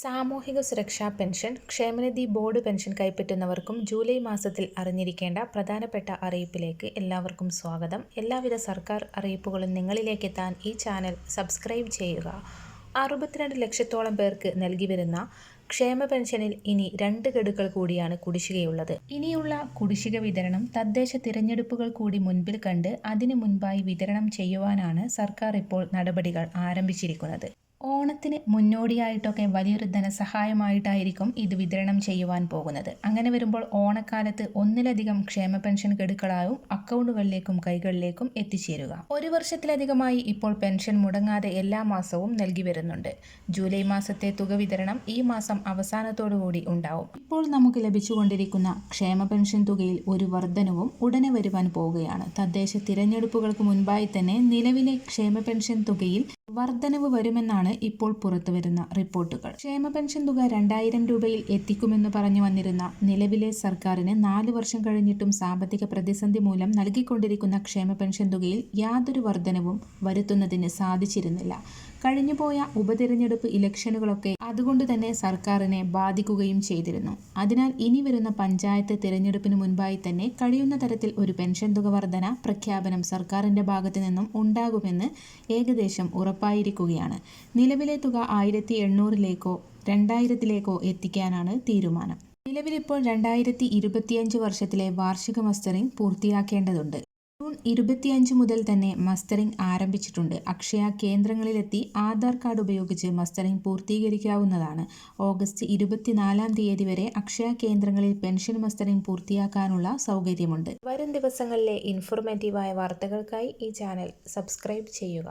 സാമൂഹിക സുരക്ഷാ പെൻഷൻ ക്ഷേമനിധി ബോർഡ് പെൻഷൻ കൈപ്പറ്റുന്നവർക്കും ജൂലൈ മാസത്തിൽ അറിഞ്ഞിരിക്കേണ്ട പ്രധാനപ്പെട്ട അറിയിപ്പിലേക്ക് എല്ലാവർക്കും സ്വാഗതം. എല്ലാവിധ സർക്കാർ അറിയിപ്പുകളും നിങ്ങളിലേക്ക് എത്താൻ ഈ ചാനൽ സബ്സ്ക്രൈബ് ചെയ്യുക. അറുപത്തിരണ്ട് ലക്ഷത്തോളം പേർക്ക് നൽകി വരുന്ന ക്ഷേമ പെൻഷനിൽ ഇനി രണ്ട് ഗഡുക്കൾ കൂടിയാണ് കുടിശ്ശികയുള്ളത്. ഇനിയുള്ള കുടിശ്ശിക വിതരണം തദ്ദേശ തിരഞ്ഞെടുപ്പുകൾ കൂടി മുൻപിൽ കണ്ട് അതിനു മുൻപായി വിതരണം ചെയ്യുവാനാണ് സർക്കാർ ഇപ്പോൾ നടപടികൾ ആരംഭിച്ചിരിക്കുന്നത്. ഓണത്തിന് മുന്നോടിയായിട്ടൊക്കെ വലിയൊരു ധനസഹായമായിട്ടായിരിക്കും ഇത് വിതരണം ചെയ്യുവാൻ പോകുന്നത്. അങ്ങനെ വരുമ്പോൾ ഓണക്കാലത്ത് ഒന്നിലധികം ക്ഷേമ പെൻഷൻ ഗഡുക്കളായും അക്കൗണ്ടുകളിലേക്കും കൈകളിലേക്കും എത്തിച്ചേരുക. ഒരു വർഷത്തിലധികമായി ഇപ്പോൾ പെൻഷൻ മുടങ്ങാതെ എല്ലാ മാസവും നൽകി വരുന്നുണ്ട്. ജൂലൈ മാസത്തെ തുക വിതരണം ഈ മാസം അവസാനത്തോടുകൂടി ഉണ്ടാവും. ഇപ്പോൾ നമുക്ക് ലഭിച്ചുകൊണ്ടിരിക്കുന്ന ക്ഷേമ പെൻഷൻ തുകയിൽ ഒരു വർധനവും ഉടനെ വരുവാൻ പോവുകയാണ്. തദ്ദേശ തിരഞ്ഞെടുപ്പുകൾക്ക് മുൻപായി തന്നെ നിലവിലെ ക്ഷേമ പെൻഷൻ തുകയിൽ വർധനവ് വരുമെന്നാണ് ഇപ്പോൾ പുറത്തുവരുന്ന റിപ്പോർട്ടുകൾ. ക്ഷേമ പെൻഷൻ തുക രണ്ടായിരം രൂപയിൽ എത്തിക്കുമെന്ന് പറഞ്ഞു വന്നിരുന്ന നിലവിലെ സർക്കാരിന് നാല് വർഷം കഴിഞ്ഞിട്ടും സാമ്പത്തിക പ്രതിസന്ധി മൂലം നൽകിക്കൊണ്ടിരിക്കുന്ന ക്ഷേമ പെൻഷൻ തുകയിൽ യാതൊരു വർധനവും വരുത്തുന്നതിന് സാധിച്ചിരുന്നില്ല. കഴിഞ്ഞുപോയ ഉപതിരഞ്ഞെടുപ്പ് ഇലക്ഷനുകളൊക്കെ അതുകൊണ്ട് തന്നെ സർക്കാരിനെ ബാധിക്കുകയും ചെയ്തിരുന്നു. അതിനാൽ ഇനി വരുന്ന പഞ്ചായത്ത് തിരഞ്ഞെടുപ്പിന് മുൻപായി തന്നെ കഴിയുന്ന തരത്തിൽ ഒരു പെൻഷൻ തുക വർധന പ്രഖ്യാപനം സർക്കാരിന്റെ ഭാഗത്തു നിന്നും ഉണ്ടാകുമെന്ന് ഏകദേശം ഉറപ്പായിരിക്കുകയാണ്. നിലവിലെ തുക ആയിരത്തി എണ്ണൂറിലേക്കോ രണ്ടായിരത്തിലേക്കോ എത്തിക്കാനാണ് തീരുമാനം. നിലവിലിപ്പോൾ രണ്ടായിരത്തി ഇരുപത്തിയഞ്ച് വർഷത്തിലെ വാർഷിക മസ്റ്ററിംഗ് പൂർത്തിയാക്കേണ്ടതുണ്ട്. ഇരുപത്തിയഞ്ച് മുതൽ തന്നെ മസ്റ്ററിംഗ് ആരംഭിച്ചിട്ടുണ്ട്. അക്ഷയ കേന്ദ്രങ്ങളിലെത്തി ആധാർ കാർഡ് ഉപയോഗിച്ച് മസ്റ്ററിംഗ് പൂർത്തീകരിക്കാവുന്നതാണ്. ഓഗസ്റ്റ് ഇരുപത്തിനാലാം തീയതി വരെ അക്ഷയ കേന്ദ്രങ്ങളിൽ പെൻഷൻ മസ്റ്ററിംഗ് പൂർത്തിയാക്കാനുള്ള സൗകര്യമുണ്ട്. വരും ദിവസങ്ങളിലെ ഇൻഫോർമേറ്റീവായ വാർത്തകൾക്കായി ഈ ചാനൽ സബ്സ്ക്രൈബ് ചെയ്യുക.